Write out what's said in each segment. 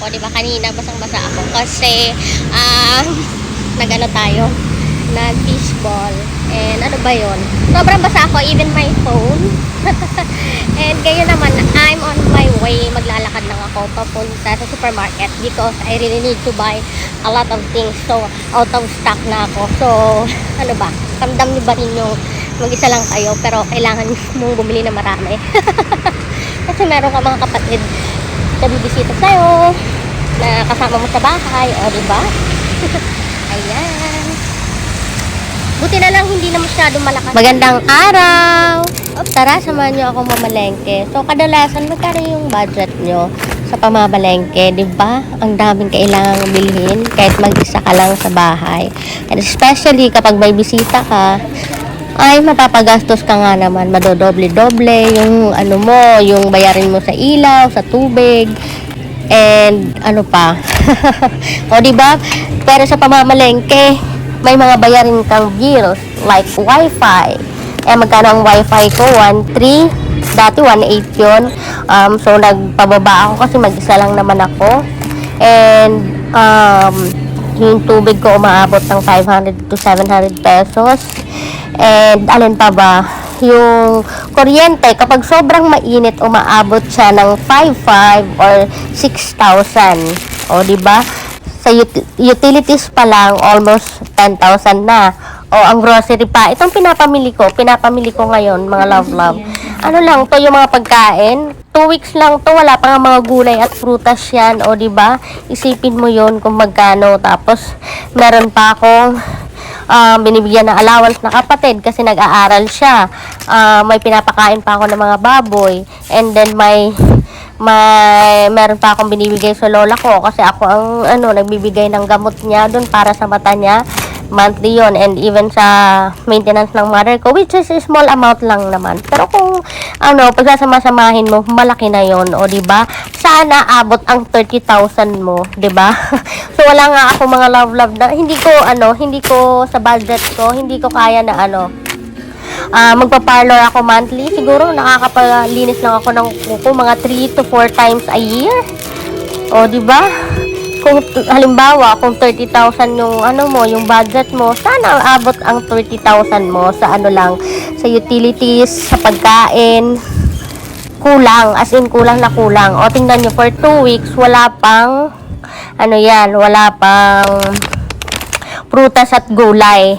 ako, di ba? Kanina basang-basa ako kasi um, nag-ano tayo, nag-fishball. And ano ba yon? Sobrang basa ako, even my phone. And ngayon naman, I'm on my way. Maglalakad lang ako papunta sa supermarket because I really need to buy a lot of things. So, out of stock na ako. So, ano ba? Ramdam niyo ba yung mag-isa lang kayo pero kailangan mong bumili na marami. Kasi meron ka mga kapatid na bibisita sa'yo, na kasama mo sa bahay, o di ba? Ayan. Buti na lang hindi na masyadong malakas. Magandang araw! Tara, samahan niyo ako mamalengke. So, kadalasan, magkano yung budget niyo sa pamamalengke, di ba? Ang daming kailangang bilhin kahit mag-isa ka lang sa bahay. And especially kapag may bisita ka, ay mapapagastos ka nga naman, madodoble-doble yung ano mo, yung bayarin mo sa ilaw, sa tubig, and ano pa. o di ba? Pero sa pamamalengke, may mga bayarin kang bills like wifi. Eh magkano ang wifi ko? 1.3 dati 1.8 yun. Um, so nagpababa ako kasi mag-isa lang naman ako. And um, yung tubig ko umaabot ng 500 to 700 pesos. And alin pa ba? Yung kuryente, kapag sobrang mainit, umaabot siya ng 5,500 or 6,000. O, di ba? Sa ut- utilities pa lang, almost 10,000 na. O, ang grocery pa. Itong pinapamili ko, pinapamili ko ngayon, mga love-love. Ano lang to yung mga pagkain? Two weeks lang to, wala pa mga gulay at prutas yan. O, di ba? Isipin mo yon kung magkano. Tapos, meron pa akong ah, binibigyan ng allowance na kapatid kasi nag-aaral siya. Ah, may pinapakain pa ako ng mga baboy. And then may may meron pa akong binibigay sa lola ko kasi ako ang ano nagbibigay ng gamot niya doon para sa mata niya monthly yon and even sa maintenance ng mother ko which is small amount lang naman pero kung ano pagsasama-samahin mo malaki na yon o di ba sana abot ang 30,000 mo di ba so wala nga ako mga love love na hindi ko ano hindi ko sa budget ko hindi ko kaya na ano Ah, magpa-parlor ako monthly. Siguro nakakapalinis lang ako ng kuko mga 3 to 4 times a year. O, di ba? Kung halimbawa, kung 30,000 yung ano mo, yung budget mo, sana abot ang 30,000 mo sa ano lang, sa utilities, sa pagkain. Kulang, as in kulang na kulang. O, tingnan nyo, for 2 weeks, wala pang, ano yan, wala pang prutas at gulay.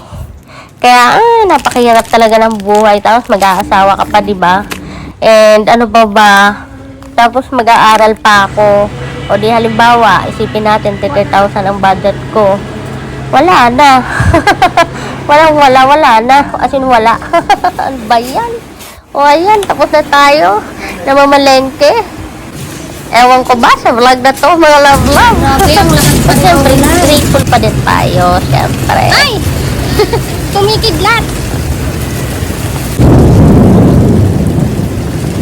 Kaya, ah, napakahirap talaga ng buhay. Tapos, mag-aasawa ka pa, di ba? And, ano pa ba? Tapos, mag-aaral pa ako. O di, halimbawa, isipin natin, 30,000 ang budget ko. Wala na. Walang wala, wala na. As in, wala. ano ba yan? O, ayan, tapos na tayo. Namamalengke. Ewan ko ba sa vlog na to, mga love-love. Grabe, ang lakas pa Siyempre, grateful pa din tayo, siyempre. Ay! Kumikidlat!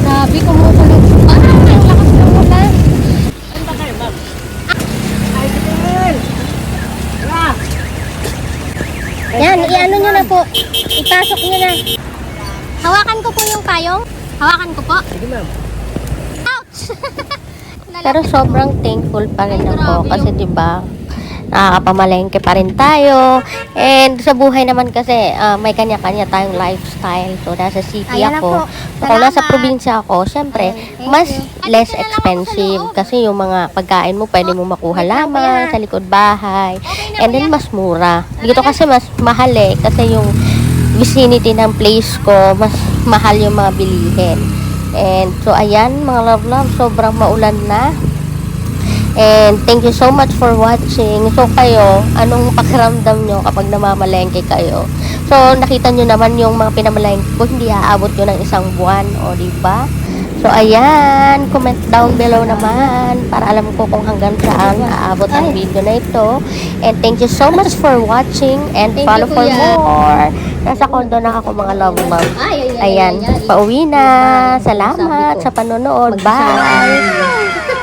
Grabe, kumukulog pa. Ang lakas ng ulan. Yan, i-ano nyo na po. Ipasok nyo na. Hawakan ko po yung payong. Hawakan ko po. Sige, ma'am. Ouch! Pero sobrang thankful pa rin ako kasi 'di ba? Nakakapamalengke pa rin tayo. And sa buhay naman kasi ah, may kanya-kanya tayong lifestyle. So nasa city Ayan ako. So, kung nasa probinsya ako, syempre, Thank mas you. less expensive kasi yung mga pagkain mo pwede mo makuha lamang sa likod bahay. Okay And then mas mura. Dito kasi mas mahal eh kasi yung vicinity ng place ko, mas mahal yung mga bilihin. And so ayan mga love love, sobrang maulan na. And thank you so much for watching. So kayo, anong pakiramdam nyo kapag namamalengke kayo? So nakita nyo naman yung mga pinamalengke ko, hindi aabot yun ng isang buwan, o di ba? So ayan, comment down below naman para alam ko kung hanggang saan aabot ang video na ito. And thank you so much for watching and Thank follow you, for more. Nasa kondo na ako mga love ay, Ayan, ay, ay. pauwi na. Salamat sa panonood. Bye!